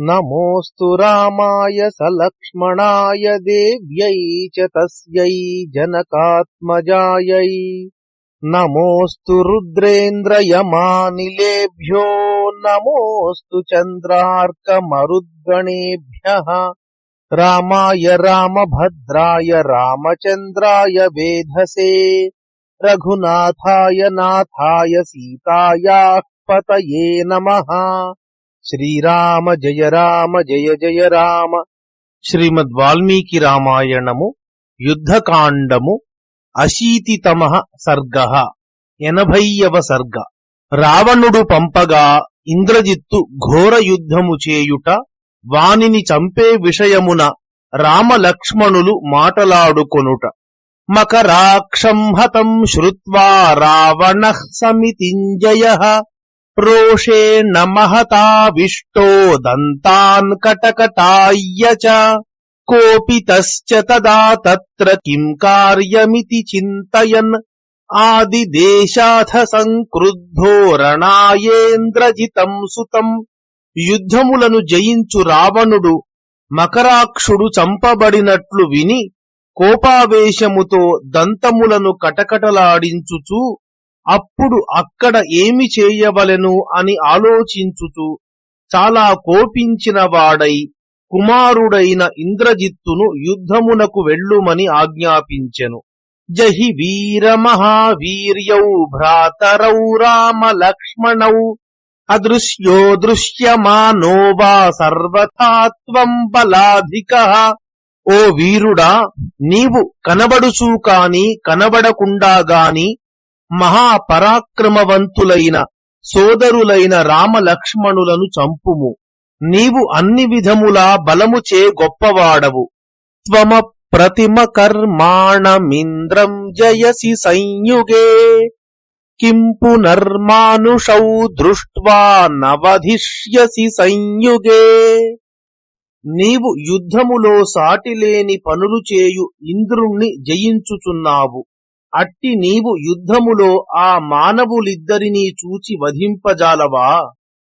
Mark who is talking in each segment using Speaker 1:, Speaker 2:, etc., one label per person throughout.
Speaker 1: नमोऽस्तु राय स देव्यै च तस्यै जनकात्मजायै। नमोऽस्तु रुद्रेन्द्रयमानिलेभ्यो, नमोऽस्तु चन्द्रार्कमरुद्गणेभ्यः। रामाय रामभद्राय रामचन्द्राय वेधसे, रघुनाथाय नाथाय सीतायाः पतये नमः। శ్రీరామ జయ రామ జయ జయ రామ. శ్రీమద్ వాల్మీకి రామాయణము యుద్ధకాండము అశీతితమ సర్గ ఎనభైయవ సర్గ. రావణుడు పంపగా ఇంద్రజిత్తు ఘోర యుద్ధము చేయుట వానిని చంపే విషయమున రామలక్ష్మణులు మాటలాడుకొనుట. మకరాక్షం హతం శ్రువా రావణ సమితింజయ. రోషేణ మహతావిష్టో దంతాన్ కటకటాయ్య చ కోపితశ్చ తదా తత్ర కిం కార్యమితి చింతయన్ ఆదిదేశాథ సంక్రుద్ధో రణాయేంద్రజితం సుతం యుద్ధములను జయించు రావణుడు మకరాక్షుడు చంపబడినట్లు విని కోపావేశముతో దంతములను కటకటలాడించుచూ అప్పుడు అక్కడ ఏమి చేయవలెను అని ఆలోచించుచు చాలా కోపించిన వాడై కుమారుడైన ఇంద్రజిత్తును యుద్ధమునకు వెళ్ళుమని ఆజ్ఞాపించెను. జహి వీర మహావీర్యౌ భ్రాతరౌ రామ లక్ష్మణౌ అదృశ్యో దృశ్యమానో వా సర్వథాత్వం బలాధిక. ఓ వీరుడా నీవు కనబడుచూ కాని కనబడకుండా గాని మహాపరాక్రమవంతులైన సోదరులైన రామలక్ష్మణులను చంపుము. నీవు అన్ని విధములా బలముచే గొప్పవాడవు. త్వమ ప్రతిమ కర్మాణమింద్రం జయసి సంయుగే. కిం పునర్మానుషౌ దృష్ట్వా నవధిష్యసి సంయుగే. నీవు యుద్ధములో సాటిలేని పనులు చేయు ఇంద్రుణ్ణి జయించుచున్నావు. అట్టి నీవు యుద్ధములో ఆ మానవులిద్దరినీ చూచి వధింపజాలవా?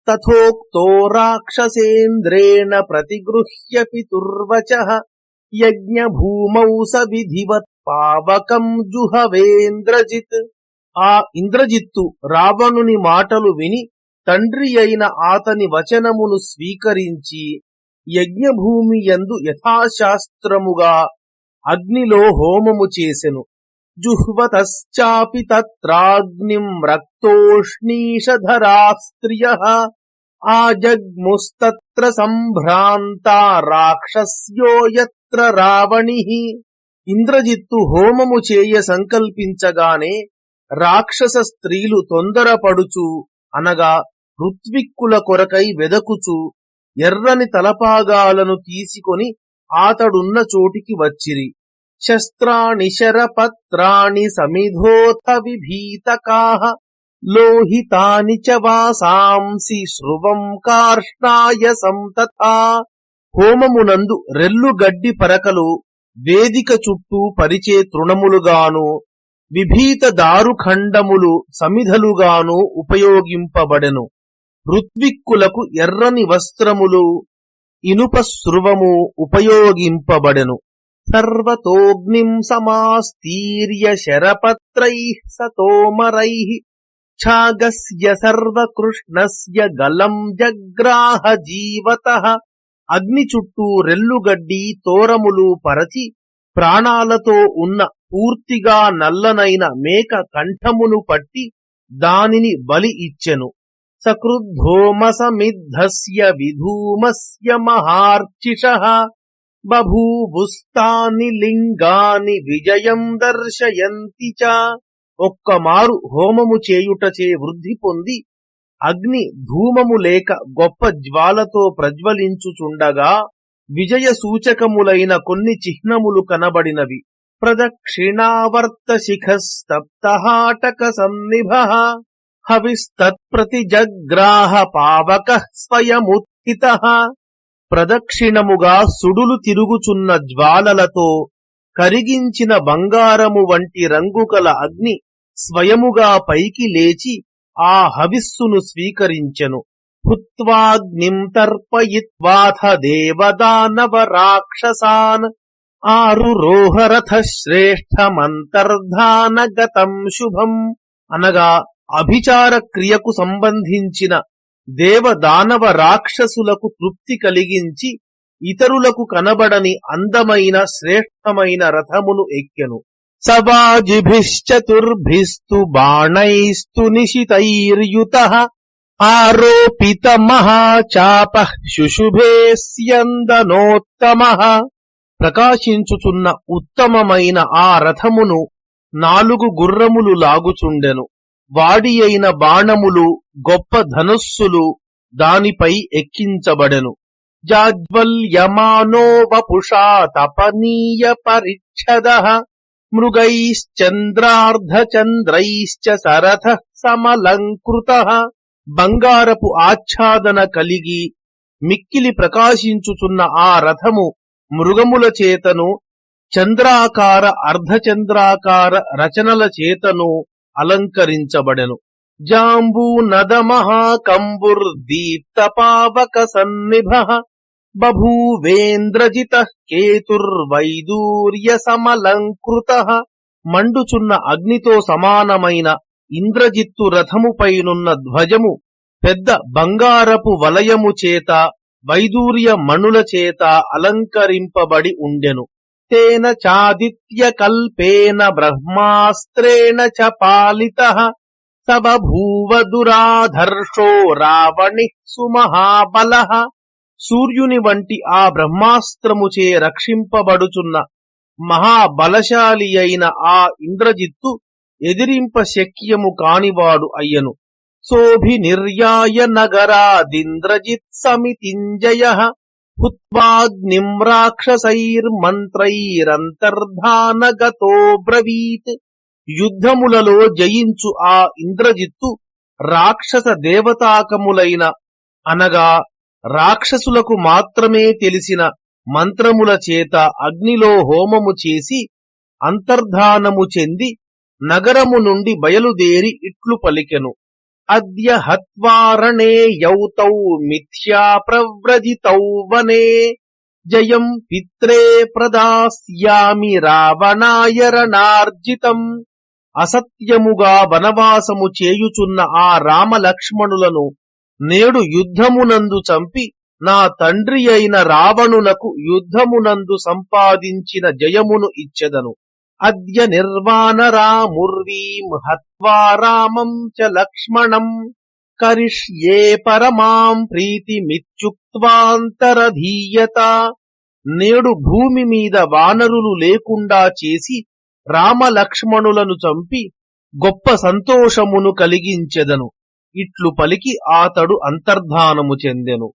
Speaker 1: తథోక్తో రాక్షసేంద్రేణ ప్రతిగృహ్య పితుర్వచ యజ్ఞభూమౌ స విధివత్ పావకం జుహవేంద్రజిత్. ఆ ఇంద్రజిత్తు రావణుని మాటలు విని తండ్రి అయిన ఆతని వచనమును స్వీకరించి యజ్ఞభూమి యందు యథాశాస్త్రముగా అగ్నిలో హోమము చేసెను. జుహ్వతశ్చాపి తత్రాగ్నిం రక్తోష్ణీషధరా స్త్రియ ఆజగ్ముస్తత్ర సంభ్రాంత రాక్షస్యో యత్ర రావణి ఇంద్రజిత్తు హోమము చేయ సంకల్పించగానే రాక్షస స్త్రీలు తొందరపడుచు అనగా ఋత్విక్కుల కొరకై వెదకుచు ఎర్రని తలపాగాలను తీసుకొని ఆతడున్న చోటికి వచ్చిరి। శస్త్రాణి శరపత్రాణి సమిధోత విభీతకాః లోహితాని చ వాసాంసి శృవం కార్ష్ణాయ సంతథా హోమమునందు రెల్లు గడ్డి పరకలు వేదిక చుట్టూ పరిచే తృణములుగాను విభీత దారుఖండములు సమిధలుగాను ఉపయోగింపబడెను ఋత్విక్కులకు ఎర్రని వస్త్రములు ఇనుప స్రువము ఉపయోగింపబడెను। సర్వతోగ్నిం సమాస్తీర్య శరపత్రైః సతోమరైః ఛాగస్య సర్వకృష్ణస్య గలం జగ్రాహ జీవత అగ్ని చుట్టూ రెల్లుగడ్డి తోరములు పరచి ప్రాణాలతో ఉన్న పూర్తిగా నల్లనైన మేక కంఠమును పట్టి దానిని బలి ఇచ్చెను. సకృద్ధోమసమిద్ధస్య విధూమస్య మహార్చిషః బభూభుస్తాని లింగాని విజయం దర్శయంతి చ. ఒక్కమారు హోమము చేయుటచే వృద్ధి పొంది అగ్ని ధూమము లేక గొప్ప జ్వాలతో ప్రజ్వలించుచుండగా విజయ సూచకములైన కొన్ని చిహ్నములు కనబడినవి. ప్రదక్షిణావర్త శిఖస్తప్తహాటక సన్నిభ హవిస్తత్ప్రతి జగ్రాహ పావక స్వయముత్థిత ప్రదక్షిణముగా సుడులు తిరుగుచున్న జ్వాలలతో కరిగించిన బంగారము వంటి రంగు కల అగ్ని స్వయముగా పైకి లేచి ఆ హవిస్సును స్వీకరించెను. హుత్వాగ్నిం తర్పయిత్వాథ దేవదానవ రాక్షసాన్ ఆరురోహరథ శ్రేష్టమంతర్ధానగతం శుభం అనగా అభిచార క్రియకు సంబంధించిన దేవదానవ రాక్షసులకు తృప్తి కలిగించి ఇతరులకు కనబడని అందమైన శ్రేష్టమైన రథమును ఎక్కెను. సవాజిభిశ్చతుర్భిస్తు బాణైస్తు నిశితైర్యుత ఆరోపిత మహాచాప శుశుభేస్యందనోత్తమ ప్రకాశించుచున్న ఉత్తమమైన ఆ రథమును నాలుగు గుర్రములు లాగుచుండెను. వాడి అయిన బాణములు గొప్ప ధనుస్సులు దానిపై ఎక్కించబడెను. జాజ్వల్యమానో వపుషా తపనీయ పరిచ్ఛద మృగైశ్చంద్రార్ధచంద్రైశ్చ సరథ సమలంకృత బంగారపు ఆచ్ఛాదన కలిగి మిక్కిలి ప్రకాశించుచున్న ఆ రథము మృగముల చేతను చంద్రాకార అర్ధచంద్రాకార రచనల చేతను అలంకరించబడెను. జాంబూ నదమహాకంబుర్దీప్త పావక సన్నిభ బభూవేంద్రజిత కేతుర్వైదూర్య సమలంకృత మండుచున్న అగ్నితో సమానమైన ఇంద్రజిత్తు రథముపైనున్న ధ్వజము పెద్ద బంగారపు వలయము చేత వైదూర్య మణుల చేత అలంకరింపబడి ఉండెను. తేన చాదిత్య కల్పేన బ్రహ్మాస్త్రేణ చ పాలిత సబభూవ దురాధర్షో రావణి సుమహాబల సూర్యుని వంటి ఆ బ్రహ్మాస్త్రముచే రక్షింపబడుచున్న మహాబలశాలి అయిన ఆ ఇంద్రజిత్తు ఎదిరింప శక్యము కానివాడు అయ్యను. సోభి నిర్యాయ నగరాదింద్రజిత్ సమితింజయ హుత్వాగ్నిమ్రాక్షసైర్మంత్రైరంతర్ధానగతో బ్రవీత్. యుద్ధములలో జయించు ఆ ఇంద్రజిత్తు రాక్షస దేవతాకములైన అనగా రాక్షసులకు మాత్రమే తెలిసిన మంత్రముల చేత అగ్నిలో హోమము చేసి అంతర్ధానము చెంది నగరము నుండి బయలుదేరి ఇట్లు పలికెను. అద్య హత్వారణే యౌతౌ మిథ్యా ప్రవ్రజితౌ వనే జయం పిత్రే ప్రదాస్యామి రావణాయరణార్జితం అసత్యముగా వనవాసము చేయుచున్న ఆ రామలక్ష్మణులను నేడు యుద్ధమునందు చంపి నా తండ్రి అయిన రావణునకు యుద్ధమునందు సంపాదించిన జయమును ఇచ్చెదను. అద్య నిర్వాణరాముర్వీం హత్వా రామం చ లక్ష్మణం కరిష్యే పరమాం ప్రీతిమిత్యుక్వాంతరధీయత నేడు భూమి మీద వానరులు లేకుండా చేసి రామలక్ష్మణులను చంపి గొప్ప సంతోషమును కలిగించెదను. ఇట్లు పలికి ఆతడు అంతర్ధానము చెందెను.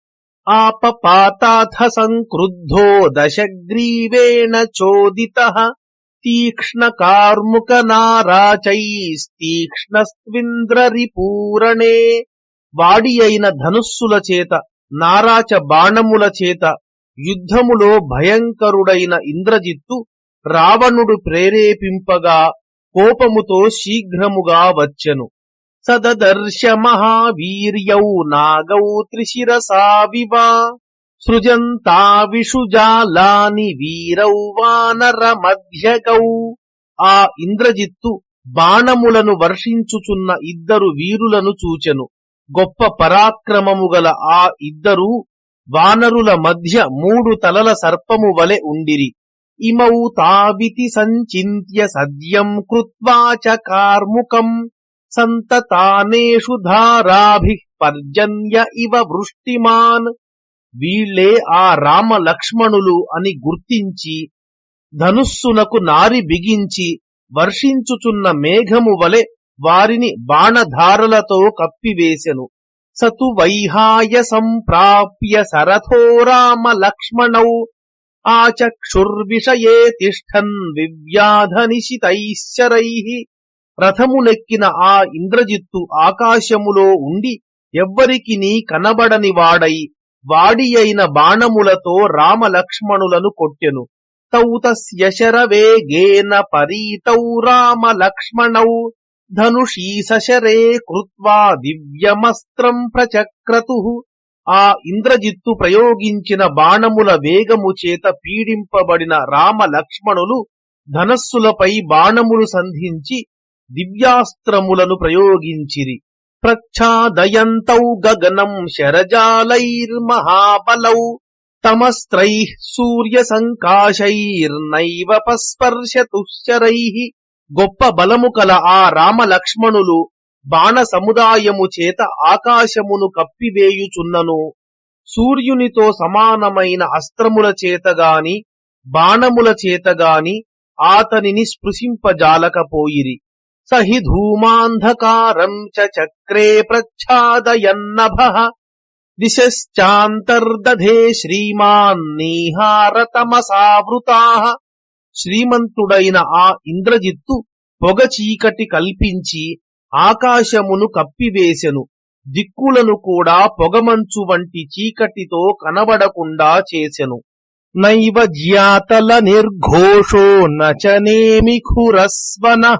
Speaker 1: ఆపపాతాథ సంక్రుద్ధో దశగ్రీవేణ చోదిత తీక్ష్ణ కార్ముక నారాచైస్తీక్ష్ణస్త్వింద్రరిపూరణే వాడి అయిన ధనుస్సుల చేత నారాచ బాణముల చేత యుద్ధములో భయంకరుడైన ఇంద్రజిత్తు రావణుడు ప్రేరేపింపగా కోపముతో శీఘ్రముగా వచ్చెను. సదదర్శ మహావీర్యౌ నాగౌ త్రిశిరసావివా. సృజంతా విషుజాలాని వీరౌ వానర మధ్యగౌ ఆ ఇంద్రజిత్తు బాణములను వర్షించుచున్న ఇద్దరు వీరులను చూచెను. గొప్ప పరాక్రమము గల ఆ ఇద్దరు వానరుల మధ్య మూడు తలల సర్పము వలె ఉండిరి. ఇమౌ తావితి సంచింత్య సద్యం కృత్వాచ కార్ముకం. సంతతానేషు ధారాభి పర్జన్య ఇవ వృష్టిమాన్. వీళ్ళే ఆ రామ లక్ష్మణులు అని గుర్తించి ధనుస్సునకు నారి బిగించి వర్షించుచున్న మేఘము వలె వారిని బాణధారలతో కప్పివేశెను సతు వైహాయ సంప్రాప్య సరథో రామ లక్ష్మణౌ ఆచక్షుర్విషయే తిష్టన్ వివ్యాధనిశితైశ్చరై రథమునెక్కిన ఆ ఇంద్రజిత్తు ఆకాశములో ఉండి ఎవ్వరికి నీ కనబడని వాడై వాడి అయిన బాణములతో రామలక్ష్మణులను కొట్టెను. తౌ శరవేగేన పరీతౌ రామ లక్ష్మణౌ ధనుషీ సశరే కృత్వా దివ్యమస్త్రం ప్రచక్రతు. ఆ ఇంద్రజిత్తు ప్రయోగించిన బాణముల వేగము చేత పీడింపబడిన రామ లక్ష్మణులు ధనస్సులపై బాణములు సంధించి దివ్యాస్త్రములను ప్రయోగించిరి. ప్రచ్ఛాదయంతౌ గగనం శరజాలైర్మహాబలౌ. తమస్త్రైః సూర్య సంకాశైర్నైవ పస్పర్శతుశ్చరైః. గొప్ప బలము కల ఆ రామలక్ష్మణులు బాణ సముదాయము చేత ఆకాశమును కప్పివేయుచున్నను. సూర్యునితో సమానమైన అస్త్రముల చేతగాని బాణముల చేతగాని ఆతనిని స్పృశింపజాలకపోయిరి. సహి ధూమాంధకారం చ చక్రే ప్రచ్ఛాదయన్నభ దిశాంతర్దధే శ్రీమాన్ నీహారతమసావృతా శ్రీమంతుడైన ఆ ఇంద్రజిత్తు పొగ చీకటి కల్పించి ఆకాశమును కప్పివేసెను. దిక్కులను కూడా పొగమంచు వంటి చీకటితో కనబడకుండా చేసెను. నైవ జ్యాతల నిర్ఘోషో నచనేమి ఖురస్వన।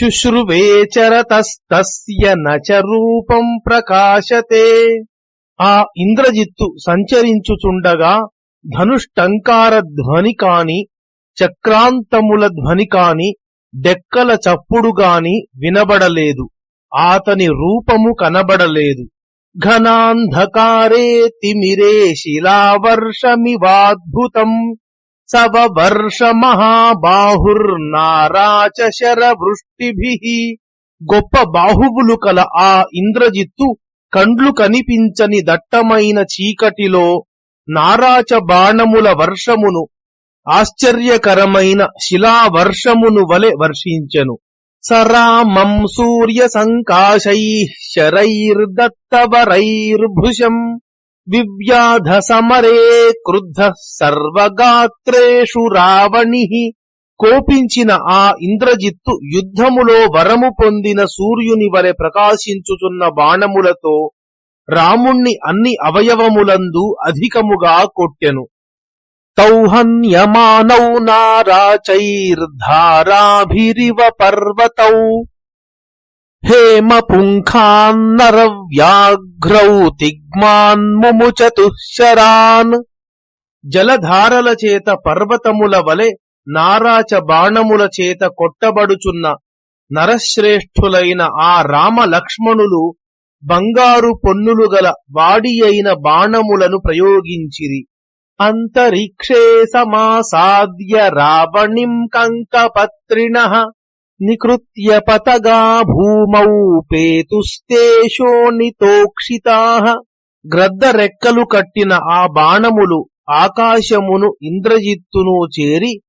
Speaker 1: శుశ్రువేచరతస్తస్య నచ రూపం ప్రకాశతే. ఆ ఇంద్రజిత్తు సంచరించుచుండగా ధనుష్టంకార ధ్వని కాని చక్రాంతముల ధ్వని కాని డెక్కల చప్పుడు గాని వినబడలేదు. ఆతని రూపము కనబడలేదు. ఘనాంధకారే తిమిరే శిలావర్షమివాద్భుతం. సవ వర్ష మహాబాహుర్నారాచ శరవృష్టిభి గొప్ప బాహువులు కల ఆ ఇంద్రజిత్తు కండ్లు కనిపించని దట్టమైన చీకటిలో నారాచ బాణముల వర్షమును ఆశ్చర్యకరమైన శిలావర్షమును వలె వర్షించెను. సరామం సూర్య సంకాశై శరైర్దత్తవరైర్భృశం వివ్యాధ సమరే క్రుద్ధ సర్వగాత్రేషు రావణి. కోపించిన ఆ ఇంద్రజిత్తు యుద్ధములో వరము పొందిన సూర్యుని వలె ప్రకాశించుచున్న బాణములతో రాముణ్ణి అన్ని అవయవములందు అధికముగా కొట్టెను. తౌహన్యమానౌ నారాచైర్ధారాభిరివ పర్వతౌ హేమ పుంఖాన్నరవ్యాఘ్రౌ తిగ్మాన్ముముచతుశరాన్. జలధారల చేత పర్వతముల వలె నారాచ బాణముల చేత కొట్టబడుచున్న నరశ్రేష్ఠులైన ఆ రామ లక్ష్మణులు బంగారు పొన్నులు గల వాడి అయిన బాణములను ప్రయోగించిరి. అంతరిక్షే సమాసాద్య రావణిం కంకపత్రిణ. నికృత్య పతగా భూమౌ పేతుస్తేషోనితోక్షితా గ్రద్ద రెక్కలు కట్టిన ఆ బాణములు ఆకాశమును ఇంద్రజిత్తును చేరి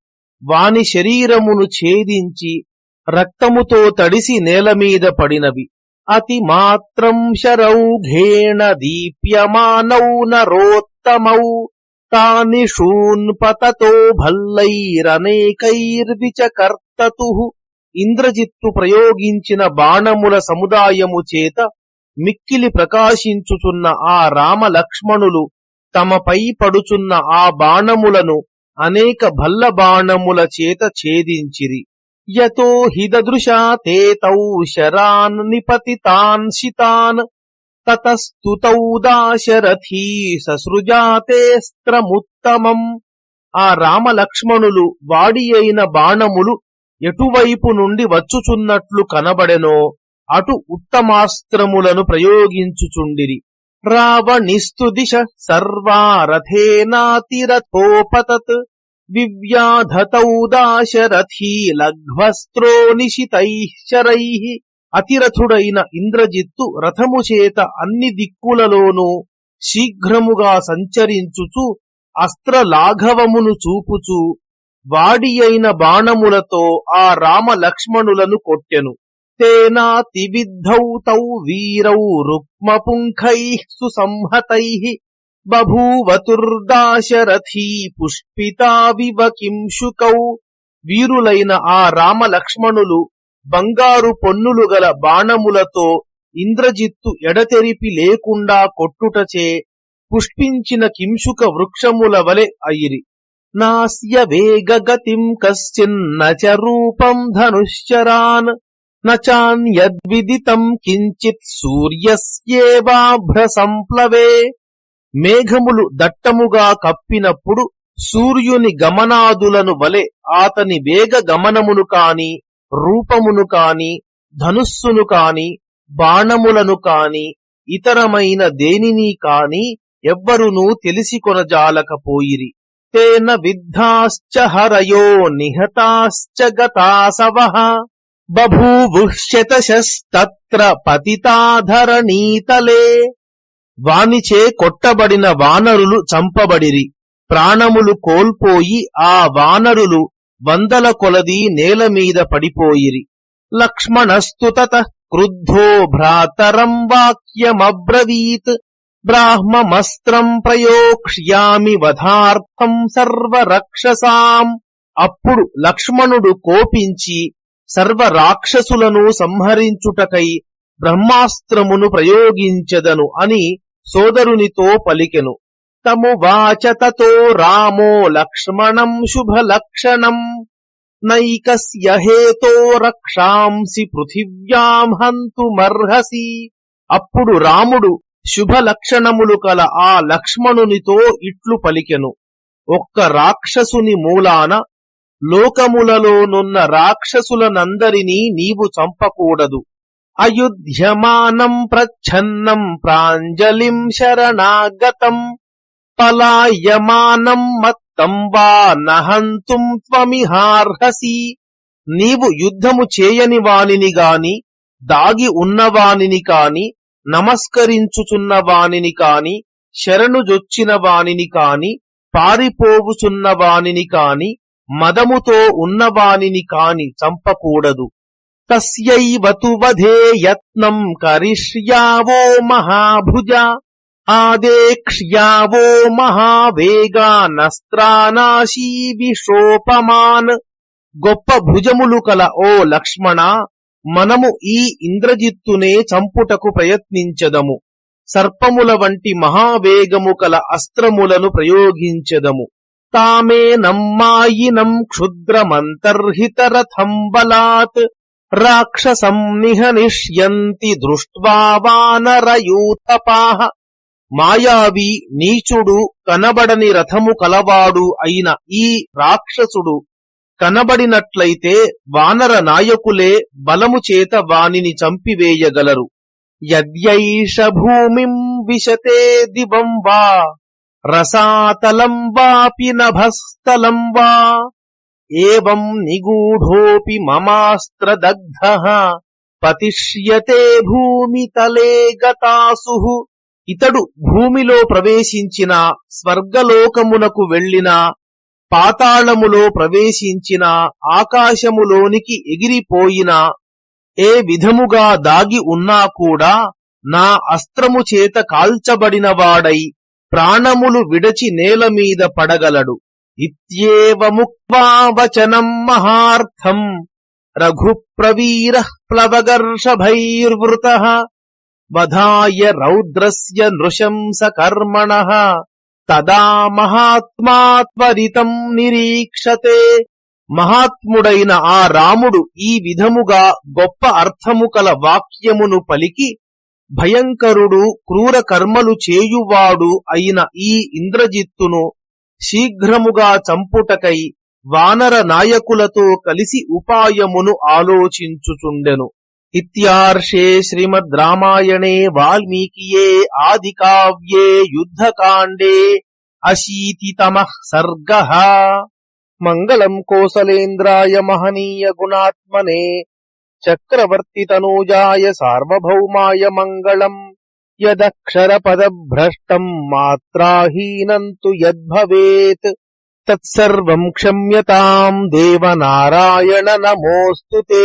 Speaker 1: వాని శరీరమును ఛేదించి రక్తముతో తడిసి నేలమీద పడినవి. అతి మాత్రం శరౌఘేణ దీప్యమానౌ నరోత్తమౌ. తాని షూన్పతతో భల్లైరనేకైర్విచకర్తతు ఇంద్రజిత్తు ప్రయోగించిన బాణముల సముదాయము చేత మిక్కిలి ప్రకాశించుచున్న ఆ రామ లక్ష్మణులు తమపై పడుచున్న ఆ బాణములను అనేక భల్ల బాణముల చేత ఛేదించిరి. యతో హిదృశా తే తౌ శరాన్ నిపతితాన్ శితాన్ తతస్తుతౌ దాశరథీ ససృజాతేస్త్రముత్తమం. ఆ రామలక్ష్మణులు వాడి అయిన బాణములు ఎటువైపు నుండి వచ్చుచున్నట్లు కనబడెనో అటు ఉత్తమాస్త్రములను ప్రయోగించుచుండిరి. రావణిస్తు దిశ సర్వారథేనాతిరథోపతత్ వివ్యాధతౌదాశరథీ లఘ్వస్త్రో నిశితైః శరైః అతిరథుడైన ఇంద్రజిత్తు రథము చేత అన్ని దిక్కులలోనూ శీఘ్రముగా సంచరించుచు అస్త్రలాఘవమును చూపుచు వాడి అయిన బాణములతో ఆ రామ లక్ష్మణులను కొట్టెను. తేనాతి విద్ధౌ తౌ వీరౌ రుక్మపుంఖై సుసంహతై బభూవతుర్దాశరథీ పుష్పితావివ కింశుకౌ. వీరులైన ఆ రామ లక్ష్మణులు బంగారు పొన్నులు గల బాణములతో ఇంద్రజిత్తు ఎడతెరిపి లేకుండా కొట్టుటచే పుష్పించిన కింశుక వృక్షముల వలె అయిరి నాస్య వేగగతిం కశ్చిన్న చ రూపం ధనుశ్చరాన్ నాన్యద్విదితం కించిత్ సూర్యస్యేవాభ్రసంప్లవే. మేఘములు దట్టముగా కప్పినప్పుడు సూర్యుని గమనాదులను వలె ఆతని వేగ గమనమును కాని రూపమును కాని ధనుస్సును కాని బాణములను కాని ఇతరమైన దేనిని కాని ఎవ్వరునూ తెలిసి కొనజాలకపోయిరి. తేన విద్ధాశ్చ హరయో నిహతాశ్చ గతాసవః. బభూవుష్యతశస్తత్ర పతితాధరణీతలే. వానిచే కొట్టబడిన వానరులు చంపబడిరి. ప్రాణములు కోల్పోయి ఆ వానరులు వందల కొలది నేలమీద పడిపోయిరి. లక్ష్మణస్తు తతః క్రుద్ధో భ్రాతరం వాక్యమబ్రవీత్. బ్రాహ్మమస్త్రం ప్రయోక్ష్యామి వధార్థం సర్వరక్షసాం అప్పుడు లక్ష్మణుడు కోపించి సర్వ రాక్షసులను సంహరించుటకై బ్రహ్మాస్త్రమును ప్రయోగించెదను అని సోదరునితో పలికెను. తమువాచ తతో రామో లక్ష్మణం శుభలక్షణం నైకస్య హేతో రక్షాంసి పృథివ్యాం హంతుమర్హసి. అప్పుడు రాముడు శుభ లక్షణములు కల ఆ లక్ష్మణునితో ఇట్లు పలికెను. ఒక్క రాక్షసుని మూలాన లోకములలోనున్న రాక్షసులనందరినీ నీవు చంపకూడదు. అయుధ్యమానం ప్రచ్ఛన్నం ప్రాంజలిం శరణాగతం. పలాయమానం మత్తం వా నహంతుం త్వమిహార్హసి. నీవు యుద్ధము చేయని వానిని గాని దాగి ఉన్నవానిని కాని నమస్కరించుచున్న వానిని కాని శరణుజొచ్చిన వానిని కాని పారిపోవుచున్న వానిని కాని మదముతో ఉన్నవానిని కాని చంపకూడదు. తస్యైవతు వధే యత్నం కరిష్యావో మహాభుజ ఆదేక్ష్యావో మహావేగానస్త్రానాశీ విషోపమాన్. గొప్ప భుజములు కల ఓ లక్ష్మణ మనము ఈ ఇంద్రజిత్తునే చంపుటకు ప్రయత్నించదము. సర్పముల వంటి మహావేగము కల అస్త్రములను ప్రయోగించెదము. తామే నమ్మాయినం క్షుద్రమంతర్హితరథం బలాత్ రాక్షసం నిహనిష్యంతి దృష్ట్వా వానరయూతపాహ మాయావి నీచుడు కనబడని రథము కలవాడు అయిన ఈ రాక్షసుడు కనబడినట్లయితే వానర నాయకులే బలము చేత వానిని చంపివేయగలరు. యద్యైష భూమిం విశతే దివం వా రసాతలం వాపి నభస్థలం వా ఏం నిగూఢోపి మమాస్త్రదగ్ధ పతిష్యతే భూమితలే గతాసు. ఇతడు భూమిలో ప్రవేశించిన స్వర్గలోకమునకు వెళ్ళినా పాతాళములో ప్రవేశించిన ఆకాశములోనికి ఎగిరిపోయిన ఏ విధముగా దాగి ఉన్నా కూడా నా అస్త్రము చేత కాల్చబడినవాడై ప్రాణములు విడచి నేల మీద పడగలడు. ఇత్యేవముక్వాచనం మహార్థం రఘుప్రవీర ప్లవగర్షభైర్వృత వధాయ రౌద్రస్య నృశంస కర్మణ తదా మహాత్మా త్వరితం నిరీక్షతే. మహాత్ముడైన ఆ రాముడు ఈ విధముగా గొప్ప అర్థము కల వాక్యమును పలికి భయంకరుడు క్రూర కర్మలు చేయువాడు అయిన ఈ ఇంద్రజిత్తును శీఘ్రముగా చంపుటకై వానర నాయకులతో కలిసి ఉపాయమును ఆలోచించుచుండెను. ఇత్యార్షే శ్రీమద్ రామాయణే వాల్మీకియే ఆది కావ్యే యుద్ధకాండే అశీతితమ సర్గ మంగళం కోసలేంద్రాయ మహనీయ గుణాత్మనే చక్రవర్తి తనూజాయ సార్వభౌమాయ మంగళం యదక్షరపదభ్రష్టం మాత్రాహీనంతు యద్భవేత్ తత్సర్వం క్షమ్యతాం దేవనారాయణ నమోస్తుతే